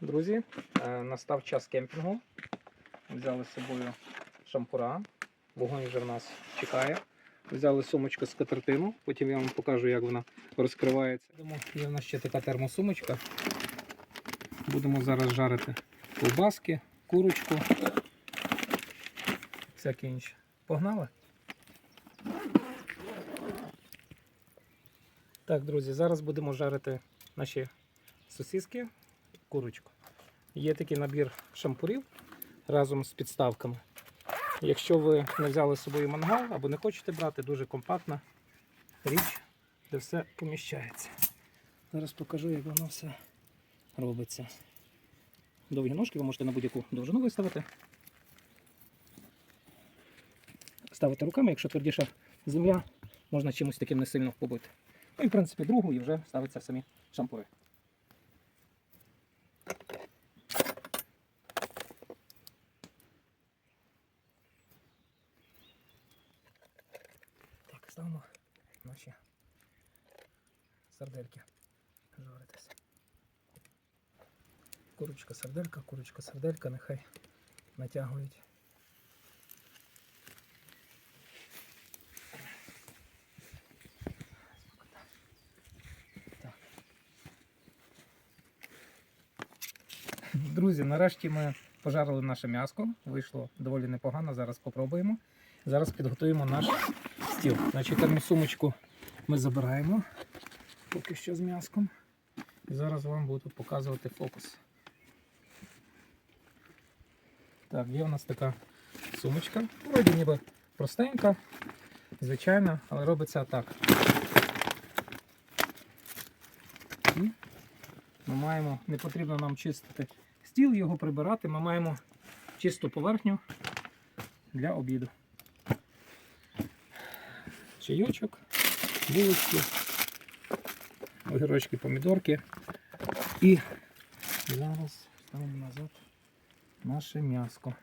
друзі, е, настав час кемпінгу. Взяли з собою шампура. Вогонь вже в нас чекає. Взяли сумочку з катертину, потім я вам покажу, як вона розкривається. Є в нас ще така термосумочка. Будемо зараз жарити ковбаски, курочку, всяке інше. Погнали? Так, друзі, зараз будемо жарити наші сосиски, курочку. Є такий набір шампурів разом з підставками. Якщо ви не взяли з собою мангал або не хочете брати, дуже компактна річ, де все поміщається. Зараз покажу, як воно все робиться. Довгі ножки ви можете на будь-яку довжину виставити. Ставити руками, якщо твердіша земля, можна чимось таким не сильно побити. Ну і в принципі другу і вже ставиться самі шампури. Так, ставимо наші сардельки жаритися. Курочка сарделька, курочка сарделька, нехай натягують. Друзі, нарешті ми пожарили наше м'яско. Вийшло доволі непогано. Зараз попробуємо. Зараз підготуємо наш стіл. Значить, терму сумочку ми забираємо поки що з м'яском. І зараз вам буду показувати фокус. Так, є у нас така сумочка. Вроді ніби простенька, звичайна, але робиться так. І ми маємо, не потрібно нам чистити стіл, його прибирати, ми маємо чисту поверхню для обіду. Чайочок, булочки, огірочки, помідорки. І зараз ставимо назад наше м'яско.